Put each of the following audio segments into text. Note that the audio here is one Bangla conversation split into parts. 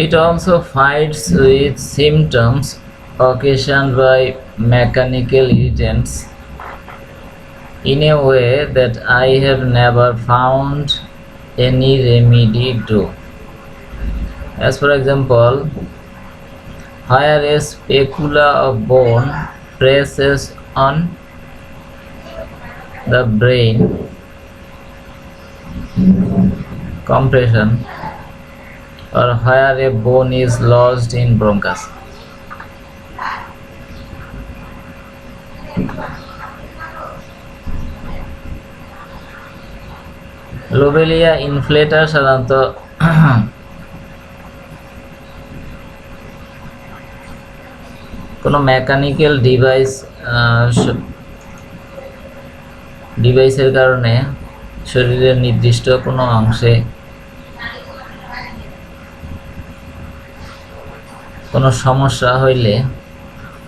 It also fights with symptoms occasioned by mechanical irritants in a way that I have never found any remedy to. As for example, where a specula of bone presses on the brain compression or where a bone is lodged in bronchus. Lobelia inflata সাধারণত কোনো মেকানিক্যাল ডিভাইস ডিভাইসের কারণে শরীরের নির্দিষ্ট কোনো অংশে কোনো সমস্যা হইলে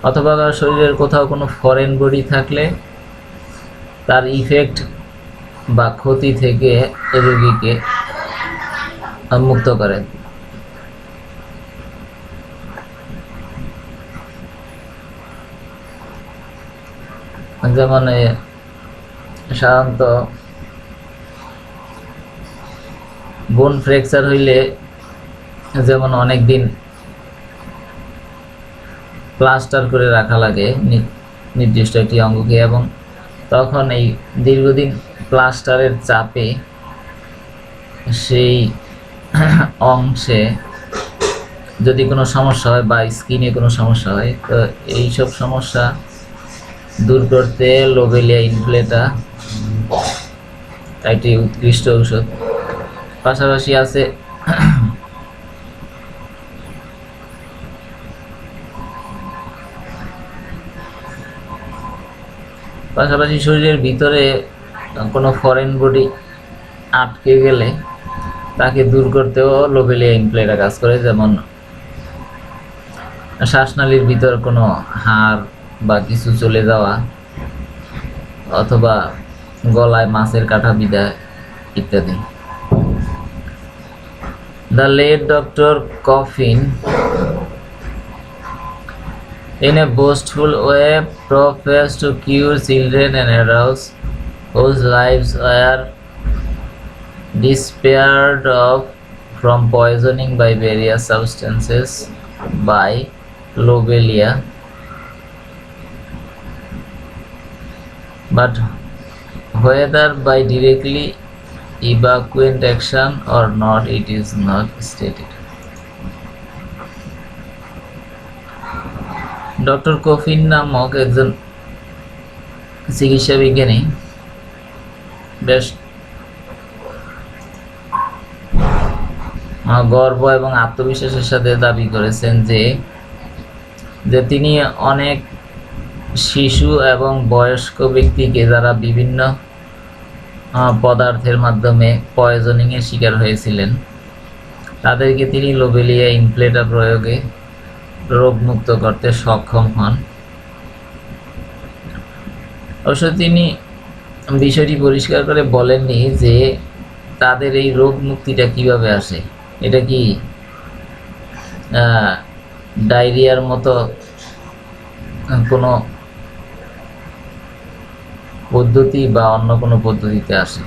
অথবা কারও শরীরের কোথাও কোনো ফরেন বডি থাকলে তার ইফেক্ট বা ক্ষতি থেকে রোগীকে মুক্ত করে। যেমন সাধারণত বোন ফ্র্যাকচার হইলে যেমন অনেক দিন প্লাস্টার করে রাখা লাগে নির্দিষ্ট একটি অঙ্গকে এবং তখন এই দীর্ঘদিন প্লাস্টারের চাপে সেই অংশে যদি কোনো সমস্যা হয় বা স্কিনে কোনো সমস্যা হয়, তো এইসব সমস্যা দূর করতে লোবেলিয়া ইনফ্লেটা একটি উৎকৃষ্ট ঔষধ। পাশাপাশি আছে পাশাপাশি শরীরের ভিতরে কোনো ফরেন বডি আটকে গেলে তাকে দূর করতেও লোবেলিয়া ইনফ্লেটা কাজ করে, যেমন শ্বাসনালীর ভিতর কোনো হাড় বা কিছু চলে যাওয়া অথবা গলায় মাছের কাটা বিদা ইত্যাদি। The late doctor Coffin in a boastful way professed to cure children and adults whose lives are despaired of from poisoning by various substances by lobelia but whether by directly evacuant action or not it is not stated doctor Coffin নামক একজন চিকিৎসা বিজ্ঞানী বেশ গর্ব এবং আত্মবিশ্বাসের সাথে দাবি করেছেন যে যে তিনি অনেক শিশু এবং বয়স্ক ব্যক্তিকে যারা বিভিন্ন পদার্থের মাধ্যমে পয়জনিংয়ের শিকার হয়েছিলেন, তাদেরকে তিনি লোবেলিয়া ইনফ্লেটা প্রয়োগে রোগমুক্ত করতে সক্ষম হন। অবশ্য তিনি বিষয়টি পরিষ্কার করে বলেননি যে তাদের এই রোগ মুক্তিটা কীভাবে আসে। এটা কি ডায়রিয়ার মতো কোনো পদ্ধতি বা অন্য কোনো পদ্ধতিতে আসে?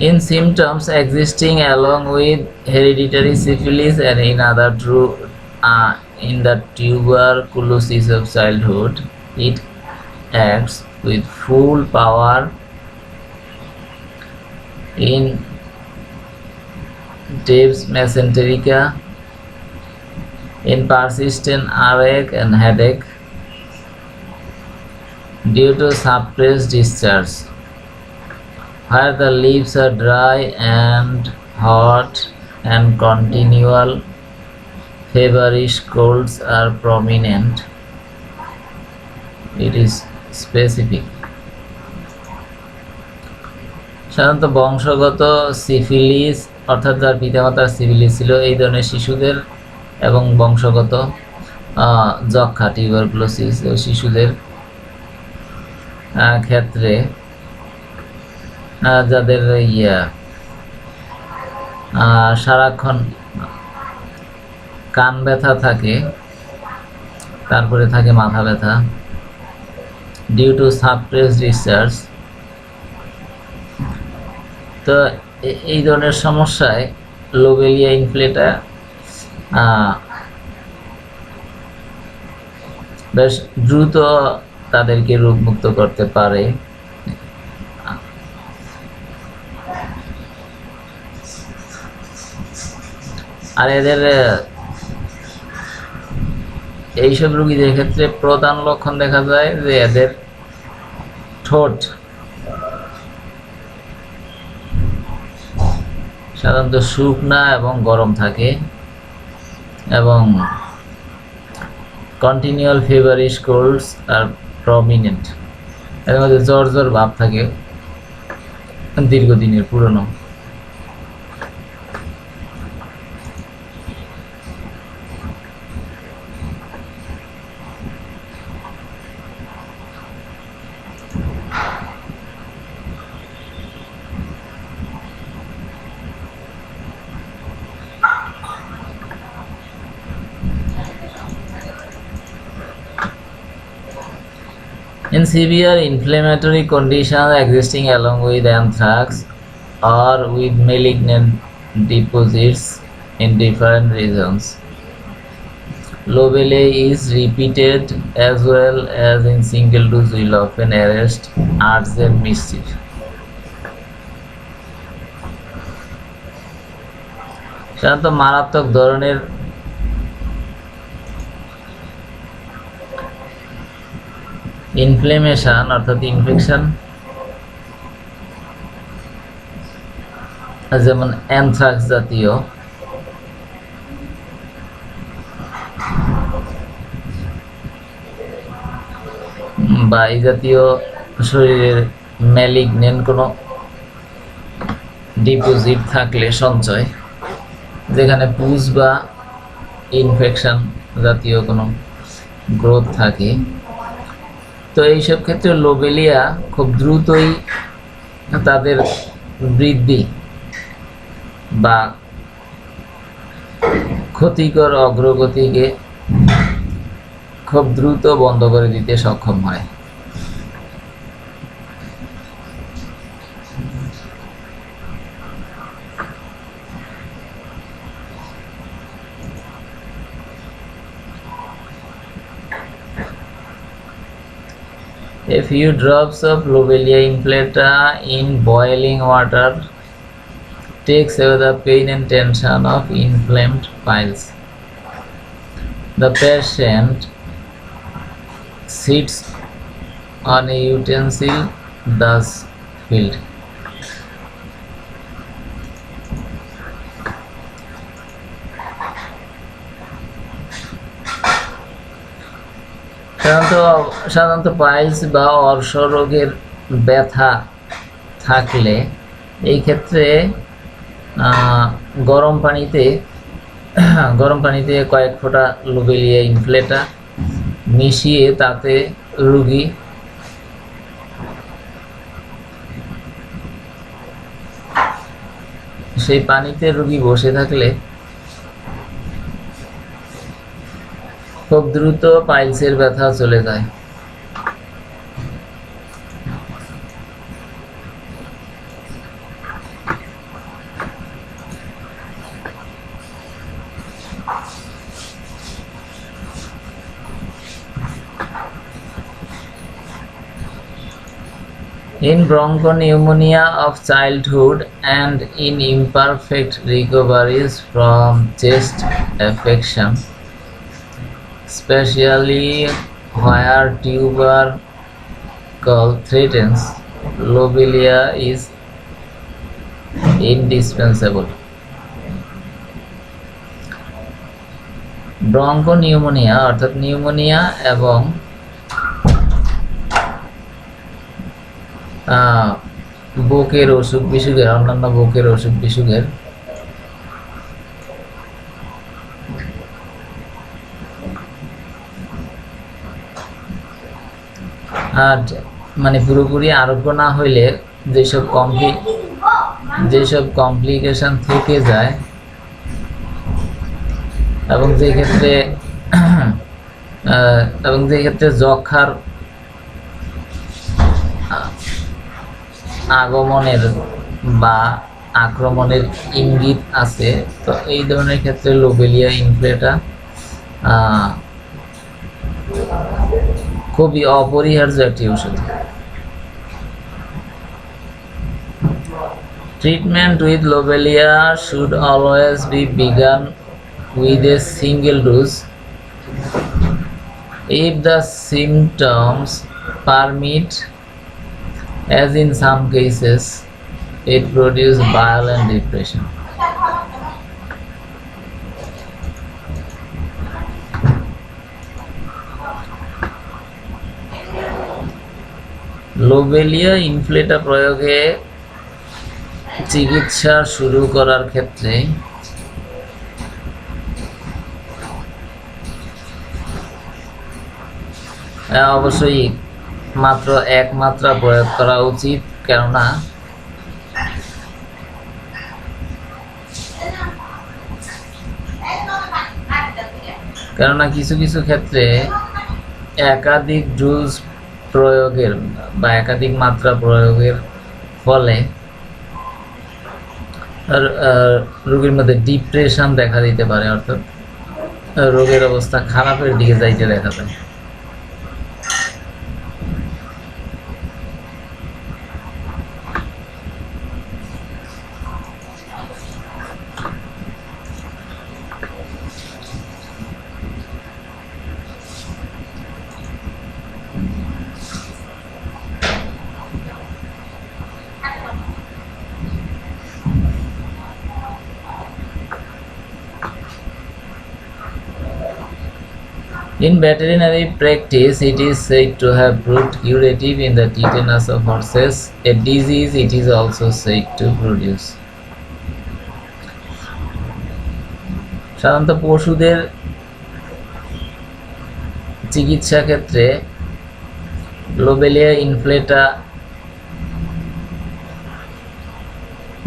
In symptoms existing along with hereditary syphilis and in other true uh, in the tuberculosis of childhood it acts with full power in Dave's mesenterica in persistent earache and headache due to suppressed discharge where the leaves are dry and hot and continual feverish colds are prominent. It is specific. সাধারণত বংশগত সিফিলিস অর্থাৎ যার পিতামাতার সিভিলি ছিল এই ধরনের শিশুদের এবং বংশগত যক্ষা টিউবারকুলোসিস শিশুদের ক্ষেত্রে যাদের ইয়া সারাক্ষণ কান ব্যথা থাকে, তারপরে থাকে মাথা ব্যথা ডিউ টু সাবপ্রেস রিসার্চ তো এই ধরনের সমস্যায় লোবেলিয়া ইনফ্লেটা বেশ দ্রুত তাদেরকে রোগমুক্ত করতে পারে। আর এদের এইসব রুগীদের ক্ষেত্রে প্রধান লক্ষণ দেখা যায় যে এদের ঠোঁট সাধারণত শুকনা এবং গরম থাকে এবং কন্টিনিউয়াল ফেভারিশ কোল্ডস আর প্রমিনেন্ট এর মধ্যে জ্বর জ্বর ভাব থাকে দীর্ঘদিনের পুরনো। In severe inflammatory conditions existing along with anthrax or with malignant deposits in different regions, lobele is repeated as well as in single dose will often arrest urgent mischief. সাধারণত মারাত্মক ধরনের ইনফ্লেমেশন অর্থাৎ ইনফেকশন যেমন অ্যানথ্রাক্স জাতীয়, বা এই জাতীয় শরীরের ম্যালিগনেন্ট কোনো ডিপোজিট থাকলে সঞ্চয়, যেখানে পুজ বা ইনফেকশন জাতীয় কোনো গ্রোথ থাকে। তো এইসব ক্ষেত্রে লোবেলিয়া খুব দ্রুতই তাদের বৃদ্ধি বা ক্ষতিকর অগ্রগতিকে খুব দ্রুত বন্ধ করে দিতে সক্ষম হয়। A few drops of Lobelia inflata in boiling water takes away the pain and tension of inflamed piles. The patient sits on a utensil thus filled. সাধারণত সাধারণত পাইলস বা অর্শ রোগের ব্যথা থাকলে এই ক্ষেত্রে গরম পানিতে গরম পানিতে কয়েক ফোঁটা লোবেলিয়া ইনফ্লেটা মিশিয়ে তাতে রুগী সেই পানিতে রুগী বসে থাকলে খুব দ্রুত পাইলসের ব্যথা চলে যায় In bronchopneumonia of childhood and in imperfect recoveries from chest affection, especially where tubercle threatens, lobelia is indispensable. Bronchopneumonia অর্থাৎ নিউমোনিয়া এবং বুকের অসুখ বিসুখের অন্যান্য বুকের অসুখ বিসুখের আর মানে পুরোপুরি আরোগ্য না হইলে যেসব কমপ্লি যেসব কমপ্লিকেশন থেকে যায় এবং যে ক্ষেত্রে এবং যে ক্ষেত্রে যক্ষার আগমনের বা আক্রমণের ইঙ্গিত আছে তো এই ধরনের ক্ষেত্রে লোবেলিয়া ইনফ্লেটা আহ, খুবই অপরিহার্য একটি ওষুধ Treatment with lobelia should always be begun with a single dose. If the symptoms permit, as in some cases, it produces violent depression. Lobelia inflata প্রয়োগে চিকিৎসা শুরু করার ক্ষেত্রে অবশ্যই মাত্র এক মাত্রা প্রয়োগ করা উচিত, কেননা কেননা কিছু কিছু ক্ষেত্রে একাধিক ডোজ প্রয়োগের বা একাধিক মাত্রা প্রয়োগের ফলে রোগীর মধ্যে ডিপ্রেশন দেখা দিতে পারে, অর্থাৎ রোগের অবস্থা খারাপের দিকে যাইতে দেখা যায়। In veterinary practice, it is said to have proved curative in the tetanus of horses, a disease it is also said to produce. সাধারণত পশুদের চিকিৎসা ক্ষেত্রে লোবেলিয়া ইনফ্লেটা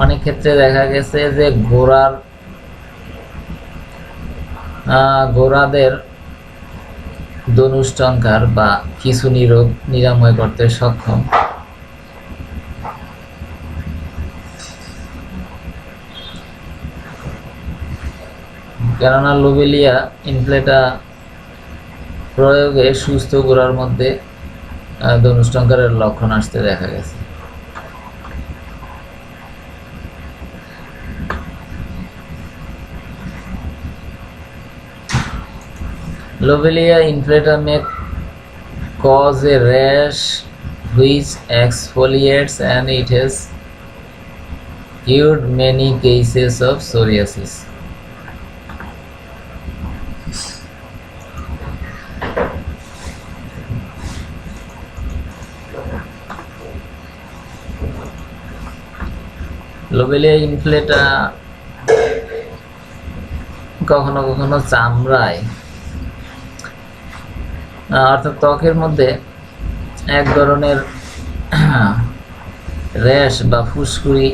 অনেক ক্ষেত্রে দেখা গেছে যে ঘোড়ার ঘোড়াদের ধনুষ্টঙ্কার বা খিঁচুনি রোগ নিরাময় করতে সক্ষম। কেননা লোবেলিয়া ইনফ্লেটা প্রয়োগে সুস্থ গোড়ার মধ্যে ধনুষ্টঙ্কারের লক্ষণ আসতে দেখা গেছে। Lobelia inflata may cause a rash which exfoliates and it has cured many cases of psoriasis. Lobelia inflata কখনো কখনো চামড়ায় অর্থাৎ ত্বকের মধ্যে এক ধরনের র্যাশ বা ফুসকুড়ি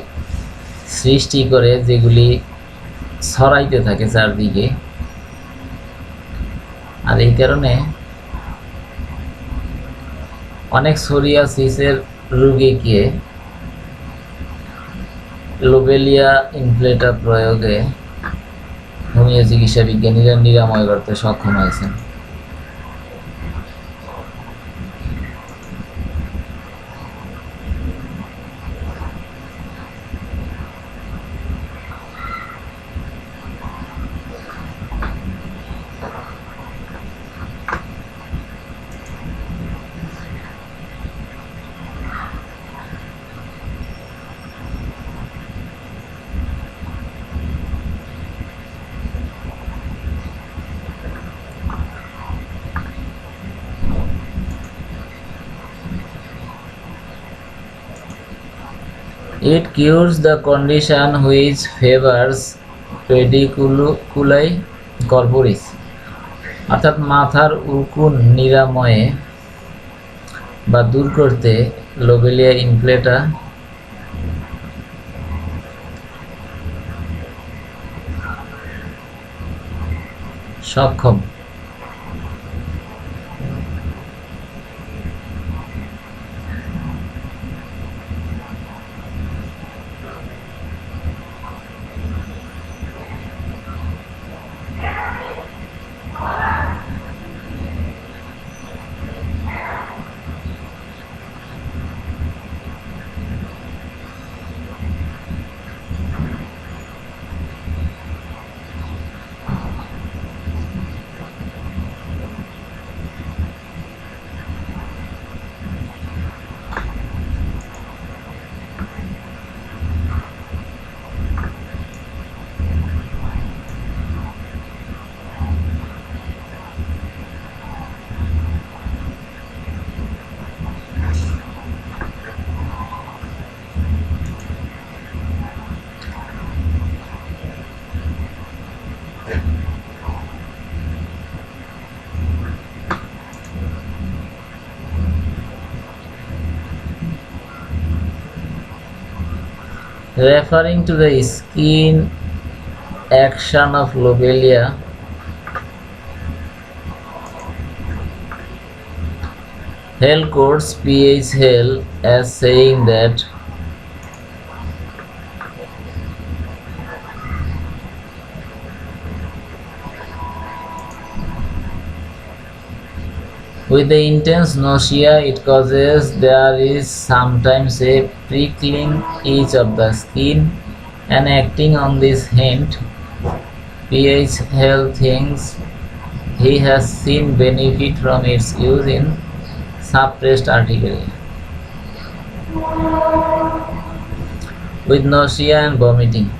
সৃষ্টি করে যেগুলি ছড়াইতে থাকে চারদিকে। আর এই কারণে অনেক সোরিয়াসিসের রোগীকে লোবেলিয়া ইনফ্লেটা প্রয়োগে হোমিও চিকিৎসা বিজ্ঞানীরা নিরাময় করতে সক্ষম হয়েছেন। It cures the condition which favors pediculi corporis অর্থাৎ মাথার উকুন নিরাময়ে বা দূর করতে লোবেলিয়া ইনফ্লেটা সক্ষম referring to the skin action of lobelia Hell quotes P.H. Hell as saying that With the intense nausea it causes, there is sometimes a prickling itch of the skin, and acting on this hint, PH Health thinks he has seen benefit from its use in suppressed urticaria. With nausea and vomiting.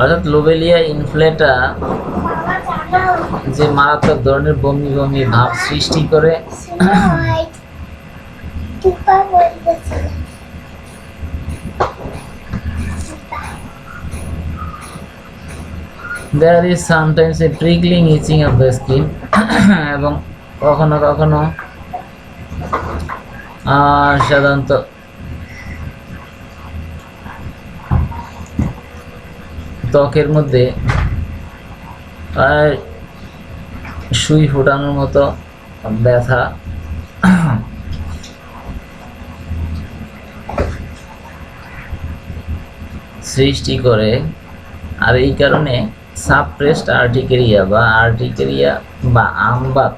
অর্থাৎ লোবেলিয়া ইনফ্লেটা যে মারাত্মক ধরনের বমি বমি ভাব সৃষ্টি করে। There is sometimes a trickling itching of the skin এবং কখনো কখনো সাধারণত ত্বকের মধ্যে প্রায় সুই ফোটানোর মতো ব্যথা। সৃষ্টি করে। আর এই কারণে সাবপ্রেসড আর্টিকেরিয়া বা আর্টিকেরিয়া বা আমবাত,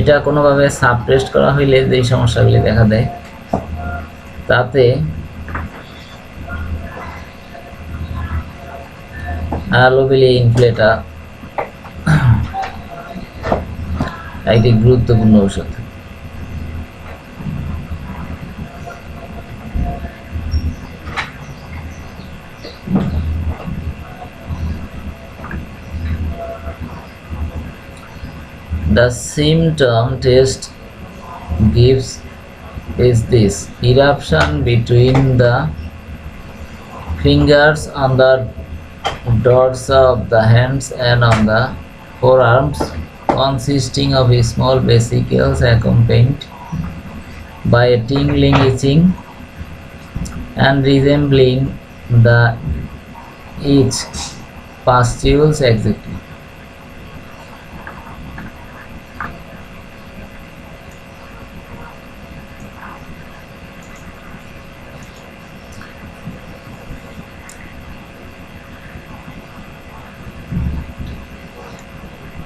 এটা কোনোভাবে সাবপ্রেসড করা হইলে যেই সমস্যাগুলি দেখা দেয়, তাতে অ্যালোবেলিয়া ইনফ্লেটা একটি গুরুত্বপূর্ণ ঔষধ The symptom test gives is this eruption between the fingers on the dorsa of the hands and on the forearms consisting of small vesicles accompanied by a tingling itching and resembling the itch pustules exactly.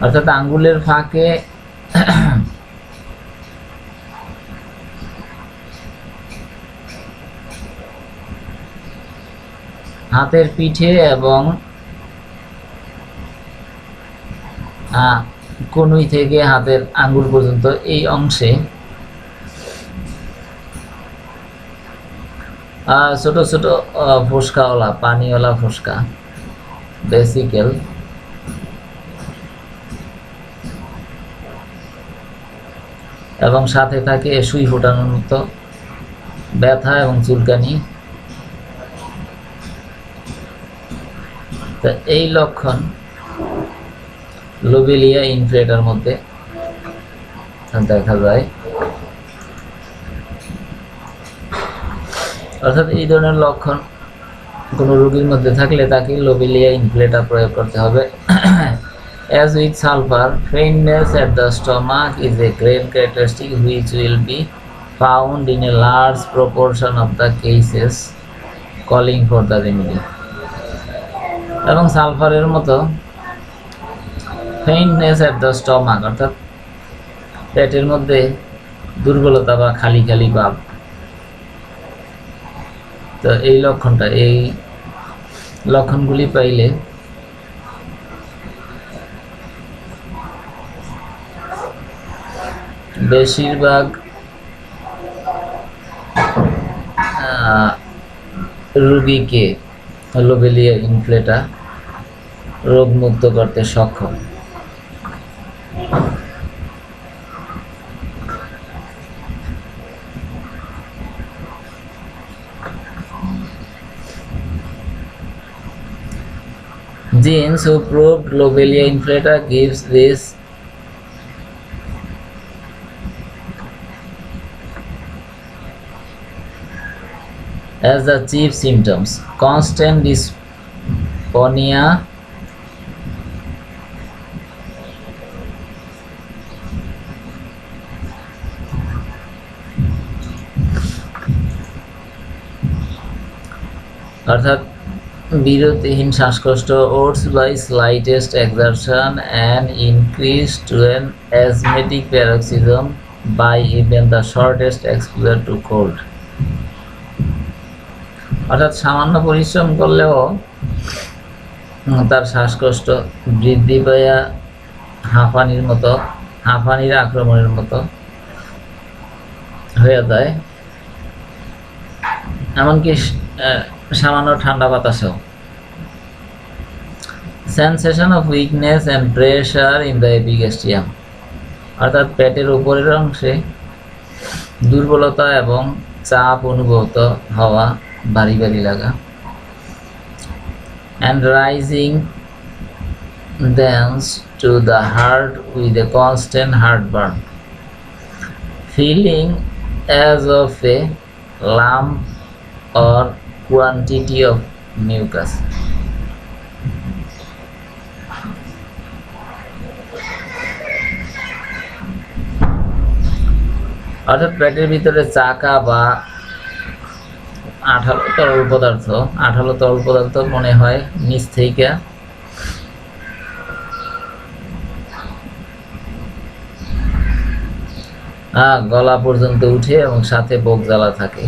অর্থাৎ আঙ্গুলের ফাঁকে হাতের পিঠে এবং কনুই থেকে হাতের আঙ্গুল পর্যন্ত এই অংশে ছোট ছোট ফোসকাওয়ালা, পানিওয়ালা ফোসকা বেসিক্যাল এবং সাথে থাকে সুই ফোটানোর মতো ব্যথা এবং চুলকানি। তা এই লক্ষণ লোবেলিয়া ইনফ্লেটার মধ্যে দেখা যায়। অর্থাৎ এই ধরনের লক্ষণ কোনো রোগীর মধ্যে থাকলে তাকে লোবেলিয়া ইনফ্লেটার প্রয়োগ করতে হবে। As with sulfur, faintness at the stomach is a great characteristic which will be found in a large proportion of the cases calling for the remedy. এবং সালফারের মতো ফেইন্টনেস অ্যাট দ্য স্টমাক অর্থাৎ পেটের মধ্যে দুর্বলতা বা খালি খালি ভাব তো এই লক্ষণটা এই লক্ষণগুলি পাইলে বেশিরভাগ রোগীকে লোবেলিয়া ইনফ্লেটা রোগমুক্ত করতে সক্ষম Genes who proved lobelia inflata gives this as the chief symptoms. Constant dysphonia. অর্থাৎ বিরতিহীন শ্বাসকষ্ট, oats by slightest exertion and increase to an asthmatic paroxysm by even the shortest exposure to cold অর্থাৎ সামান্য পরিশ্রম করলেও তার শ্বাসকষ্ট বৃদ্ধি পাইয়া হাঁফানির মতো, হাঁফানির আক্রমণের মতো হয়ে যায়। এমনকি সামান্য ঠান্ডা বাতাসেও। Sensation of weakness and pressure in the epigastrium অর্থাৎ পেটের উপরের অংশে দুর্বলতা এবং চাপ অনুভূত হওয়া ভারী ভারী লাগা and rising thence to the heart with a constant heartburn, feeling as of a lump or quantity of mucus. অর্থাৎ পেটের ভিতরে চাকা বা আঠালো তরল পদার্থ, আঠালো তরল পদার্থ মনে হয় নিচ থেকে গলা পর্যন্ত উঠে এবং সাথে বুক জ্বালা থাকে।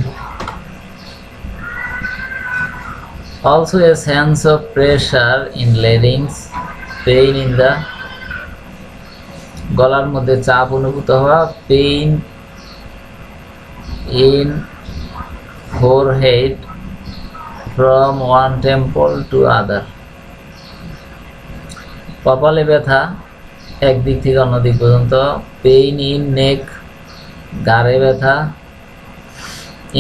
Also a sense of pressure in larynx pain in the গলার মধ্যে চাপ অনুভূত হওয়া pain in forehead from one temple to other. কপালে ব্যথা একদিক থেকে অন্য দিক পর্যন্ত। পেইন ইন নেক গাড়ে ব্যথা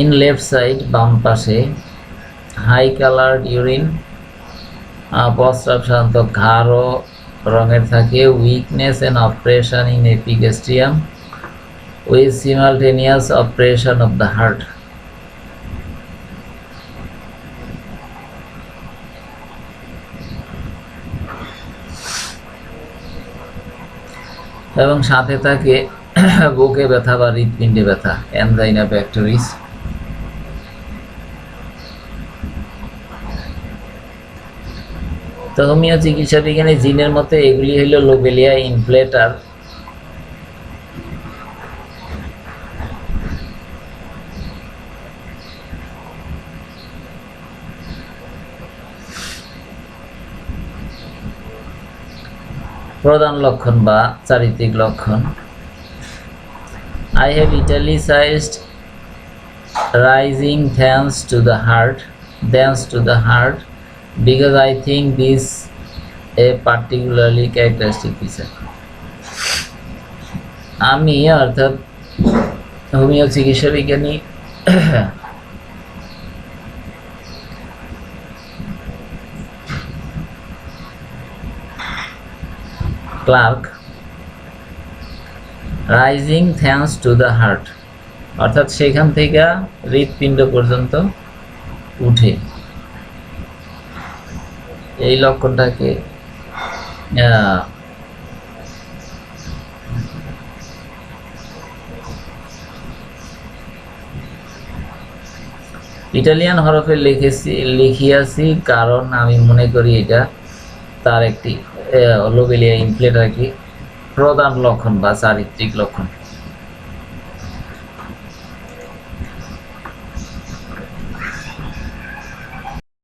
ইন লেফট সাইড বাম পাশে। হাই কালার্ড ইউরিন প্রস্রাব সাধারণত ঘাড় রঙের থাকে। Weakness and oppression in epigastrium with simultaneous oppression of the heart এবং সাথে থাকে বুকে ব্যথা বা হৃৎপিণ্ডে ব্যথা, অ্যানজাইনা ব্যাকটেরিস তো হোমিও চিকিৎসা বিজ্ঞানী জিনের মতে এগুলি হইল লোবেলিয়া ইনফ্লেটার। প্রধান লক্ষণ বা চারিত্রিক লক্ষণ। I have italicized rising thanks to the heart thanks to the heart because I think this a particularly characteristic পিসার আমি অর্থাৎ হোমিও চিকিৎসা বিজ্ঞানী Clarke, rising thanks to the heart. অর্থাৎ সেখান থেকে হৃৎপিণ্ড পর্যন্ত উঠে। এই লক্ষণটাকে ইটালিয়ান হরফে লিখেছি, লিখিয়াছি কারণ আমি মনে করি এটা তার একটি লোবেলিয়া ইনফ্লেট আর কি? প্রধান লক্ষণ বা চারিত্রিক লক্ষণ।